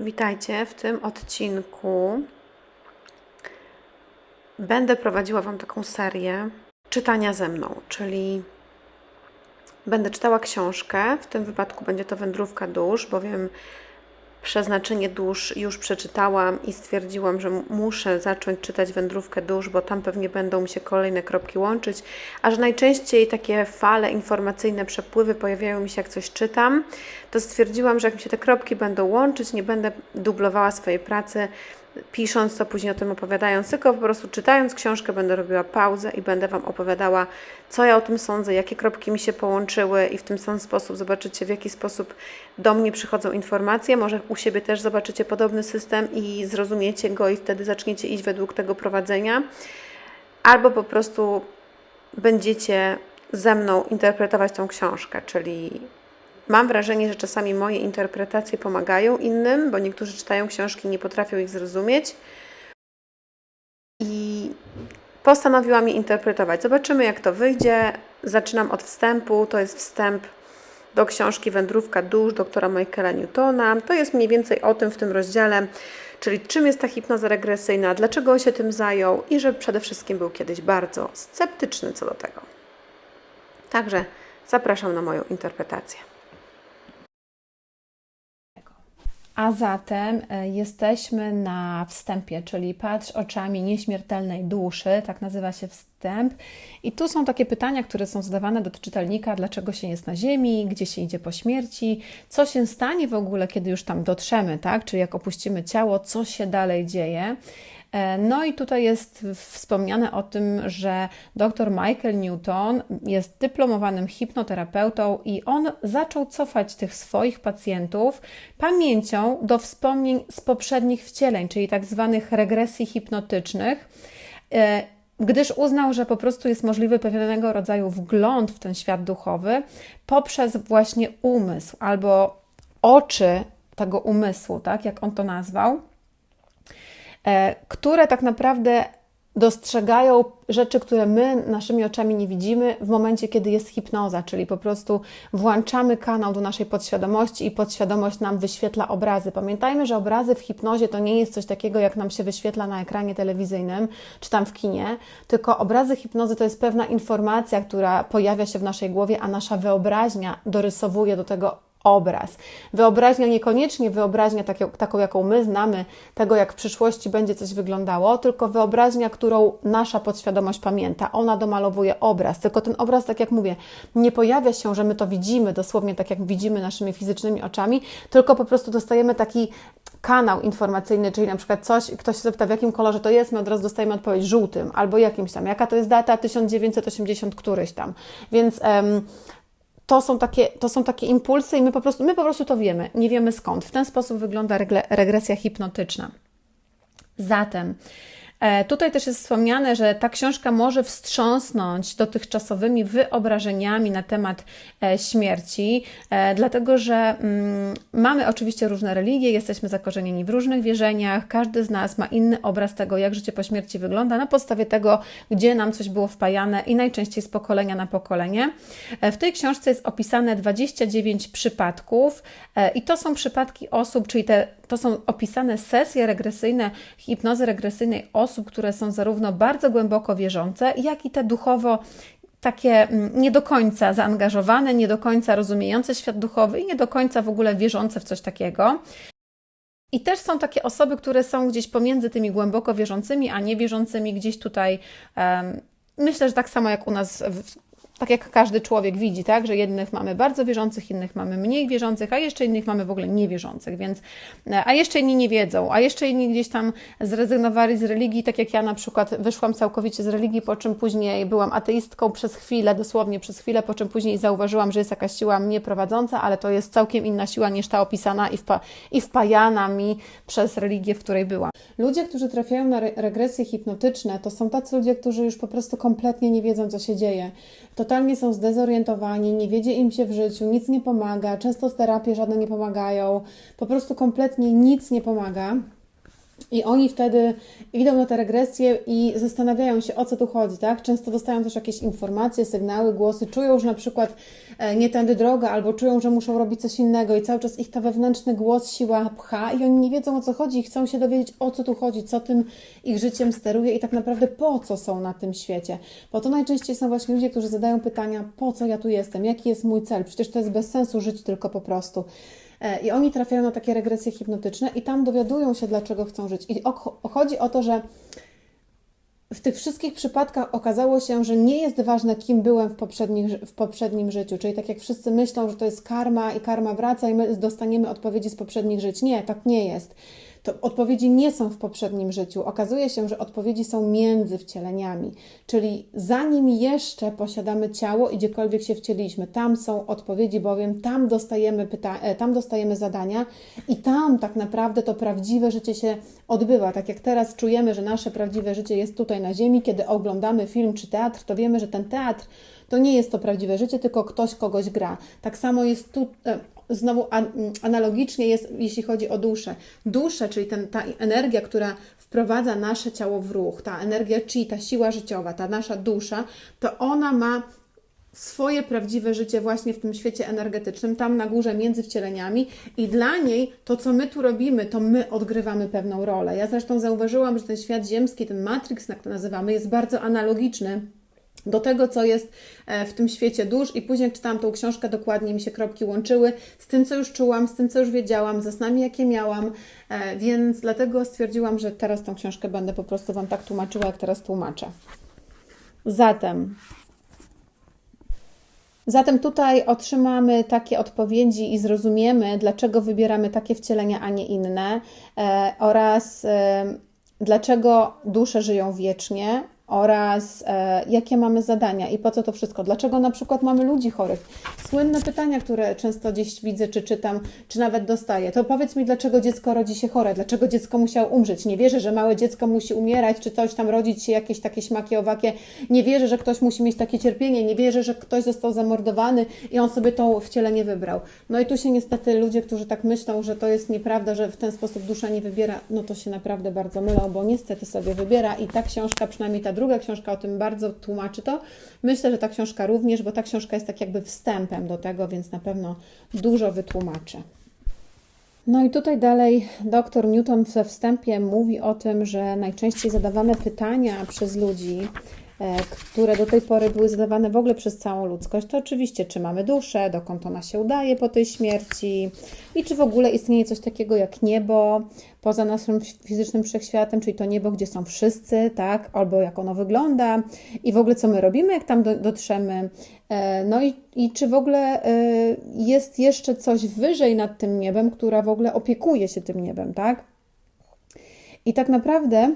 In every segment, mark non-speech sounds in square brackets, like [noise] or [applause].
Witajcie. W tym odcinku będę prowadziła Wam taką serię czytania ze mną, czyli będę czytała książkę. W tym wypadku będzie to Wędrówka dusz, bowiem przeznaczenie dusz już przeczytałam i stwierdziłam, że muszę zacząć czytać Wędrówkę dusz, bo tam pewnie będą mi się kolejne kropki łączyć, a że najczęściej takie fale informacyjne, przepływy pojawiają mi się jak coś czytam, to stwierdziłam, że jak mi się te kropki będą łączyć, nie będę dublowała swojej pracy, pisząc to, później o tym opowiadając, tylko po prostu czytając książkę będę robiła pauzę i będę Wam opowiadała, co ja o tym sądzę, jakie kropki mi się połączyły i w tym sam sposób zobaczycie, w jaki sposób do mnie przychodzą informacje. Może u siebie też zobaczycie podobny system i zrozumiecie go i wtedy zaczniecie iść według tego prowadzenia. Albo po prostu będziecie ze mną interpretować tą książkę, czyli Mam wrażenie, że czasami moje interpretacje pomagają innym, bo niektórzy czytają książki i nie potrafią ich zrozumieć. I postanowiłam je interpretować. Zobaczymy, jak to wyjdzie. Zaczynam od wstępu. To jest wstęp do książki Wędrówka dusz doktora Michaela Newtona. To jest mniej więcej o tym w tym rozdziale, czyli czym jest ta hipnoza regresyjna, dlaczego on się tym zajął i że przede wszystkim był kiedyś bardzo sceptyczny co do tego. Także zapraszam na moją interpretację. A zatem e, jesteśmy na wstępie, czyli patrz oczami nieśmiertelnej duszy, tak nazywa się wstęp. I tu są takie pytania, które są zadawane do czytelnika: dlaczego się jest na Ziemi, gdzie się idzie po śmierci, co się stanie w ogóle, kiedy już tam dotrzemy, tak? Czyli jak opuścimy ciało, co się dalej dzieje. E, No i tutaj jest wspomniane o tym, że dr Michael Newton jest dyplomowanym hipnoterapeutą i on zaczął cofać tych swoich pacjentów pamięcią do wspomnień z poprzednich wcieleń, czyli tak zwanych regresji hipnotycznych e, gdyż uznał, że po prostu jest możliwy pewnego rodzaju wgląd w ten świat duchowy poprzez właśnie umysł albo oczy tego umysłu, tak jak on to nazwał które tak naprawdę dostrzegają rzeczy, które my naszymi oczami nie widzimy w momencie, kiedy jest hipnoza, czyli po prostu włączamy kanał do naszej podświadomości i podświadomość nam wyświetla obrazy. Pamiętajmy, że obrazy w hipnozie to nie jest coś takiego, jak nam się wyświetla na ekranie telewizyjnym czy tam w kinie, tylko obrazy hipnozy to jest pewna informacja, która pojawia się w naszej głowie, a nasza wyobraźnia dorysowuje do tego obraz. Wyobraźnia niekoniecznie wyobraźnia taką, taką, jaką my znamy, tego jak w przyszłości będzie coś wyglądało, tylko wyobraźnia, którą nasza podświadomość pamięta. Ona domalowuje obraz, tylko ten obraz, tak jak mówię, nie pojawia się, że my to widzimy dosłownie tak, jak widzimy naszymi fizycznymi oczami, tylko po prostu dostajemy taki kanał informacyjny, czyli na przykład coś, ktoś się zapyta, w jakim kolorze to jest, my od razu dostajemy odpowiedź żółtym albo jakimś tam, jaka to jest data, 1980 któryś tam. Więc to są, takie, to są takie impulsy i my po, prostu, my po prostu to wiemy, nie wiemy skąd. W ten sposób wygląda regresja hipnotyczna. Zatem tutaj też jest wspomniane, że ta książka może wstrząsnąć dotychczasowymi wyobrażeniami na temat e, śmierci, e, dlatego że mm, mamy oczywiście różne religie, jesteśmy zakorzenieni w różnych wierzeniach, każdy z nas ma inny obraz tego, jak życie po śmierci wygląda, na podstawie tego, gdzie nam coś było wpajane i najczęściej z pokolenia na pokolenie. E, W tej książce jest opisane 29 przypadków e, i to są przypadki osób, czyli te, to są opisane sesje regresyjne, hipnozy regresyjnej osób, które są zarówno bardzo głęboko wierzące, jak i te duchowo takie mm, nie do końca zaangażowane, nie do końca rozumiejące świat duchowy i nie do końca w ogóle wierzące w coś takiego. I też są takie osoby, które są gdzieś pomiędzy tymi głęboko wierzącymi, a niewierzącymi, gdzieś tutaj. em, myślę, że tak samo jak u nas, w, tak jak każdy człowiek widzi, tak, że jednych mamy bardzo wierzących, innych mamy mniej wierzących, a jeszcze innych mamy w ogóle niewierzących, więc, e, a jeszcze inni nie wiedzą, a jeszcze inni gdzieś tam zrezygnowali z religii, tak jak ja na przykład wyszłam całkowicie z religii, po czym później byłam ateistką przez chwilę, dosłownie przez chwilę, po czym później zauważyłam, że jest jakaś siła mnie prowadząca, ale to jest całkiem inna siła niż ta opisana i, wpa, i wpajana mi przez religię, w której byłam. Ludzie, którzy trafiają na re- regresje hipnotyczne, to są tacy ludzie, którzy już po prostu kompletnie nie wiedzą, co się dzieje. Totalnie są zdezorientowani, nie wiedzie im się w życiu, nic nie pomaga, często terapie żadne nie pomagają, po prostu kompletnie nic nie pomaga. I oni wtedy idą na te regresje i zastanawiają się, o co tu chodzi, tak? Często dostają też jakieś informacje, sygnały, głosy, czują, że na przykład nie tędy droga, albo czują, że muszą robić coś innego i cały czas ich ta wewnętrzny głos, siła pcha i oni nie wiedzą o co chodzi i chcą się dowiedzieć o co tu chodzi, co tym ich życiem steruje i tak naprawdę po co są na tym świecie. Bo to najczęściej są właśnie ludzie, którzy zadają pytania, po co ja tu jestem, jaki jest mój cel, przecież to jest bez sensu żyć tylko po prostu. E, I oni trafiają na takie regresje hipnotyczne i tam dowiadują się, dlaczego chcą żyć. I chodzi o to, że w tych wszystkich przypadkach okazało się, że nie jest ważne, kim byłem w, w poprzednim życiu. Czyli tak jak wszyscy myślą, że to jest karma i karma wraca i my dostaniemy odpowiedzi z poprzednich żyć. Nie, tak nie jest. To odpowiedzi nie są w poprzednim życiu. Okazuje się, że odpowiedzi są między wcieleniami. Czyli zanim jeszcze posiadamy ciało i gdziekolwiek się wcieliśmy, tam są odpowiedzi, bowiem tam dostajemy, pyta- e, tam dostajemy zadania i tam tak naprawdę to prawdziwe życie się odbywa. Tak jak teraz czujemy, że nasze prawdziwe życie jest tutaj na Ziemi, kiedy oglądamy film czy teatr, to wiemy, że ten teatr to nie jest to prawdziwe życie, tylko ktoś kogoś gra. Tak samo jest tu, e, znowu analogicznie jest, jeśli chodzi o duszę. Duszę, czyli ten, ta energia, która wprowadza nasze ciało w ruch, ta energia chi, ta siła życiowa, ta nasza dusza, to ona ma swoje prawdziwe życie właśnie w tym świecie energetycznym, tam na górze między wcieleniami i dla niej to, co my tu robimy, to my odgrywamy pewną rolę. Ja zresztą zauważyłam, że ten świat ziemski, ten Matrix, jak to nazywamy, jest bardzo analogiczny do tego, co jest e, w tym świecie dusz i później czytałam tą książkę, dokładnie mi się kropki łączyły z tym, co już czułam, z tym, co już wiedziałam, ze snami, jakie miałam, e, więc dlatego stwierdziłam, że teraz tą książkę będę po prostu Wam tak tłumaczyła, jak teraz tłumaczę. Zatem Zatem tutaj otrzymamy takie odpowiedzi i zrozumiemy, dlaczego wybieramy takie wcielenia, a nie inne, e, oraz dlaczego dusze żyją wiecznie, oraz e, jakie mamy zadania i po co to wszystko. Dlaczego na przykład mamy ludzi chorych? Słynne pytania, które często gdzieś widzę, czy czytam, czy nawet dostaję. To powiedz mi, dlaczego dziecko rodzi się chore? Dlaczego dziecko musiało umrzeć? Nie wierzę, że małe dziecko musi umierać, czy coś tam rodzić się jakieś takie śmaki owakie. Nie wierzę, że ktoś musi mieć takie cierpienie. Nie wierzę, że ktoś został zamordowany i on sobie to wcielenie wybrał. No i tu się niestety ludzie, którzy tak myślą, że to jest nieprawda, że w ten sposób dusza nie wybiera, no to się naprawdę bardzo mylą, bo niestety sobie wybiera i ta książka, przynajmniej ta druga książka o tym bardzo tłumaczy to. Myślę, że ta książka również, bo ta książka jest tak jakby wstępem do tego, więc na pewno dużo wytłumaczy. No i tutaj dalej dr Newton we wstępie mówi o tym, że najczęściej zadawane pytania przez ludzi które do tej pory były zadawane w ogóle przez całą ludzkość, to oczywiście, czy mamy duszę, dokąd ona się udaje po tej śmierci i czy w ogóle istnieje coś takiego jak niebo poza naszym fizycznym wszechświatem, czyli to niebo, gdzie są wszyscy, tak, albo jak ono wygląda i w ogóle co my robimy, jak tam dotrzemy. E, no i, i czy w ogóle e, jest jeszcze coś wyżej nad tym niebem, która w ogóle opiekuje się tym niebem, tak? I tak naprawdę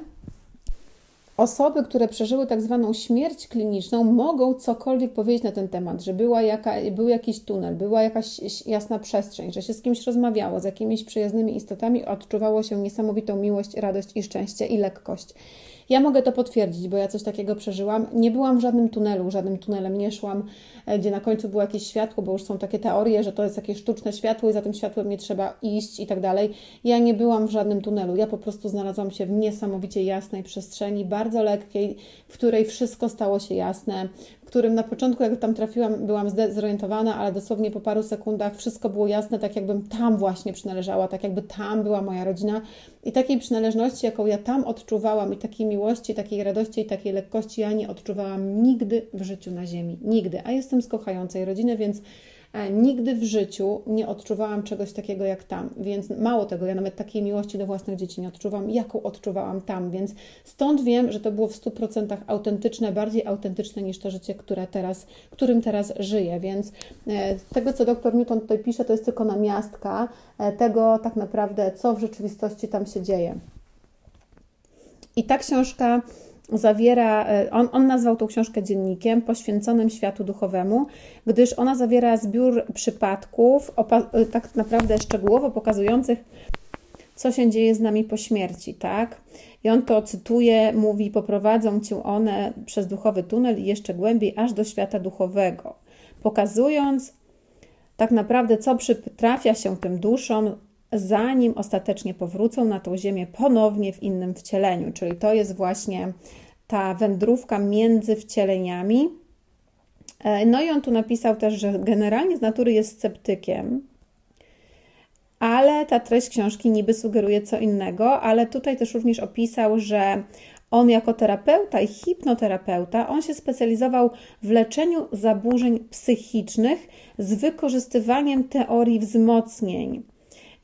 Osoby, które przeżyły tak zwaną śmierć kliniczną, mogą cokolwiek powiedzieć na ten temat, że była jaka, był jakiś tunel, była jakaś jasna przestrzeń, że się z kimś rozmawiało, z jakimiś przyjaznymi istotami, odczuwało się niesamowitą miłość, radość i szczęście i lekkość. Ja mogę to potwierdzić, bo ja coś takiego przeżyłam. Nie byłam w żadnym tunelu, żadnym tunelem nie szłam, e, gdzie na końcu było jakieś światło, bo już są takie teorie, że to jest jakieś sztuczne światło i za tym światłem nie trzeba iść i tak dalej. Ja nie byłam w żadnym tunelu. Ja po prostu znalazłam się w niesamowicie jasnej przestrzeni, bardzo lekkiej, w której wszystko stało się jasne, którym na początku, jak tam trafiłam, byłam zdezorientowana, ale dosłownie po paru sekundach wszystko było jasne, tak jakbym tam właśnie przynależała, tak jakby tam była moja rodzina. I takiej przynależności, jaką ja tam odczuwałam, i takiej miłości, takiej radości i takiej lekkości, ja nie odczuwałam nigdy w życiu na Ziemi. Nigdy. A jestem z kochającej rodziny, więc nigdy w życiu nie odczuwałam czegoś takiego jak tam, więc mało tego, ja nawet takiej miłości do własnych dzieci nie odczuwam, jaką odczuwałam tam, więc stąd wiem, że to było w 100% autentyczne, bardziej autentyczne niż to życie, które teraz, którym teraz żyję, więc e, z tego, co dr Newton tutaj pisze, to jest tylko namiastka e, tego tak naprawdę, co w rzeczywistości tam się dzieje. I ta książka zawiera, e, on, on nazwał tą książkę dziennikiem poświęconym światu duchowemu, gdyż ona zawiera zbiór przypadków, e, tak naprawdę szczegółowo pokazujących, co się dzieje z nami po śmierci, tak? I on to cytuje, mówi: Poprowadzą cię one przez duchowy tunel i jeszcze głębiej, aż do świata duchowego, pokazując tak naprawdę, co przytrafia się tym duszom, zanim ostatecznie powrócą na tą ziemię ponownie w innym wcieleniu. Czyli to jest właśnie ta wędrówka między wcieleniami, E, No i on tu napisał też, że generalnie z natury jest sceptykiem, ale ta treść książki niby sugeruje co innego, ale tutaj też również opisał, że on jako terapeuta i hipnoterapeuta, on się specjalizował w leczeniu zaburzeń psychicznych z wykorzystywaniem teorii wzmocnień.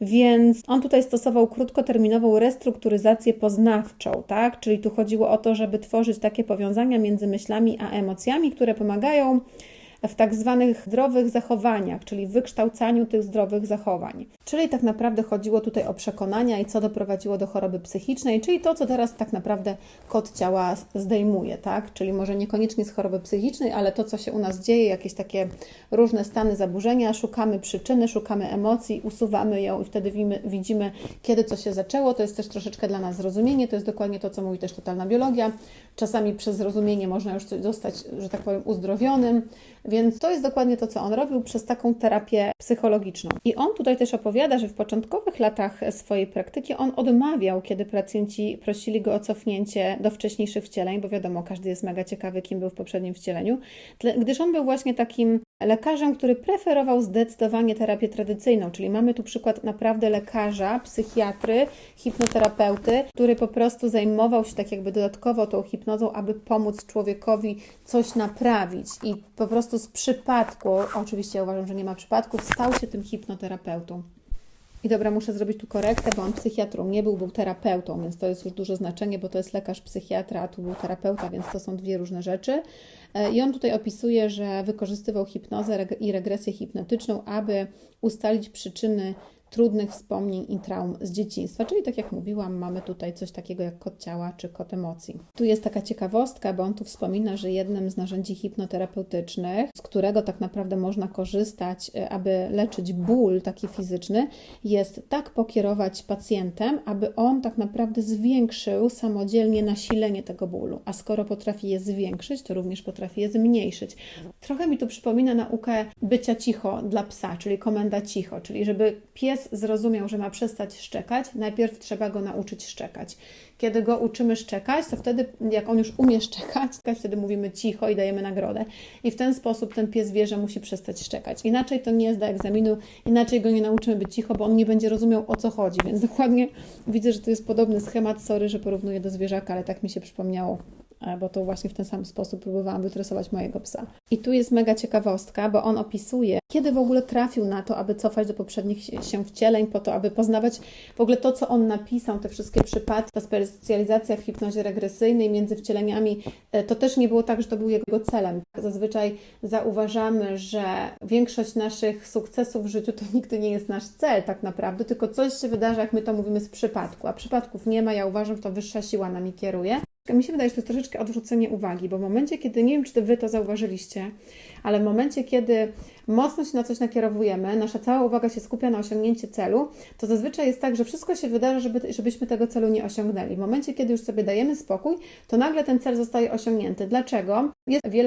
Więc on tutaj stosował krótkoterminową restrukturyzację poznawczą, tak? Czyli tu chodziło o to, żeby tworzyć takie powiązania między myślami a emocjami, które pomagają w tak zwanych zdrowych zachowaniach, czyli wykształcaniu tych zdrowych zachowań. Czyli tak naprawdę chodziło tutaj o przekonania i co doprowadziło do choroby psychicznej, czyli to, co teraz tak naprawdę kod ciała zdejmuje, tak? Czyli może niekoniecznie z choroby psychicznej, ale to, co się u nas dzieje, jakieś takie różne stany zaburzenia, szukamy przyczyny, szukamy emocji, usuwamy ją i wtedy widzimy, kiedy co się zaczęło. To jest też troszeczkę dla nas zrozumienie, to jest dokładnie to, co mówi też totalna biologia. Czasami przez zrozumienie można już zostać, że tak powiem, uzdrowionym, więc to jest dokładnie to, co on robił przez taką terapię psychologiczną. I on tutaj też opowiada, że w początkowych latach swojej praktyki on odmawiał, kiedy pacjenci prosili go o cofnięcie do wcześniejszych wcieleń, bo wiadomo, każdy jest mega ciekawy, kim był w poprzednim wcieleniu, gdyż on był właśnie takim lekarzem, który preferował zdecydowanie terapię tradycyjną, czyli mamy tu przykład naprawdę lekarza, psychiatry, hipnoterapeuty, który po prostu zajmował się tak jakby dodatkowo tą hipnozą, aby pomóc człowiekowi coś naprawić i po prostu z przypadku, oczywiście ja uważam, że nie ma przypadków, stał się tym hipnoterapeutą. I dobra, muszę zrobić tu korektę, bo on psychiatrą nie był, był terapeutą, więc to jest już duże znaczenie, bo to jest lekarz psychiatra, a tu był terapeuta, więc to są dwie różne rzeczy. E, I on tutaj opisuje, że wykorzystywał hipnozę i regresję hipnotyczną, aby ustalić przyczyny trudnych wspomnień i traum z dzieciństwa. Czyli tak jak mówiłam, mamy tutaj coś takiego jak kod ciała czy kod emocji. Tu jest taka ciekawostka, bo on tu wspomina, że jednym z narzędzi hipnoterapeutycznych, z którego tak naprawdę można korzystać, e, aby leczyć ból taki fizyczny, jest tak pokierować pacjentem, aby on tak naprawdę zwiększył samodzielnie nasilenie tego bólu. A skoro potrafi je zwiększyć, to również potrafi je zmniejszyć. Trochę mi to przypomina naukę bycia cicho dla psa, czyli komenda cicho, czyli żeby pies zrozumiał, że ma przestać szczekać, najpierw trzeba go nauczyć szczekać. Kiedy go uczymy szczekać, to wtedy, jak on już umie szczekać, [laughs] wtedy mówimy cicho i dajemy nagrodę. I w ten sposób ten pies wie, że musi przestać szczekać. Inaczej to nie zda egzaminu, inaczej go nie nauczymy być cicho, bo on nie będzie rozumiał o co chodzi. Więc dokładnie widzę, że to jest podobny schemat. Sorry, że porównuję do zwierzaka, ale tak mi się przypomniało bo to właśnie w ten sam sposób próbowałam wytresować mojego psa. I tu jest mega ciekawostka, bo on opisuje, kiedy w ogóle trafił na to, aby cofać do poprzednich się- wcieleń, po to, aby poznawać w ogóle to, co on napisał, te wszystkie przypadki, ta specjalizacja w hipnozie regresyjnej między wcieleniami, e, to też nie było tak, że to był jego celem. Zazwyczaj zauważamy, że większość naszych sukcesów w życiu to nigdy nie jest nasz cel tak naprawdę, tylko coś się wydarza, jak my to mówimy, z przypadku, a przypadków nie ma, ja uważam, że to wyższa siła nami kieruje. Mi się wydaje, że to jest troszeczkę odwrócenie uwagi, bo w momencie, kiedy, nie wiem, czy Wy to zauważyliście, ale w momencie, kiedy mocno się na coś nakierowujemy, nasza cała uwaga się skupia na osiągnięcie celu, to zazwyczaj jest tak, że wszystko się wydarza, żeby, żebyśmy tego celu nie osiągnęli. W momencie, kiedy już sobie dajemy spokój, to nagle ten cel zostaje osiągnięty. Dlaczego? Jest wiele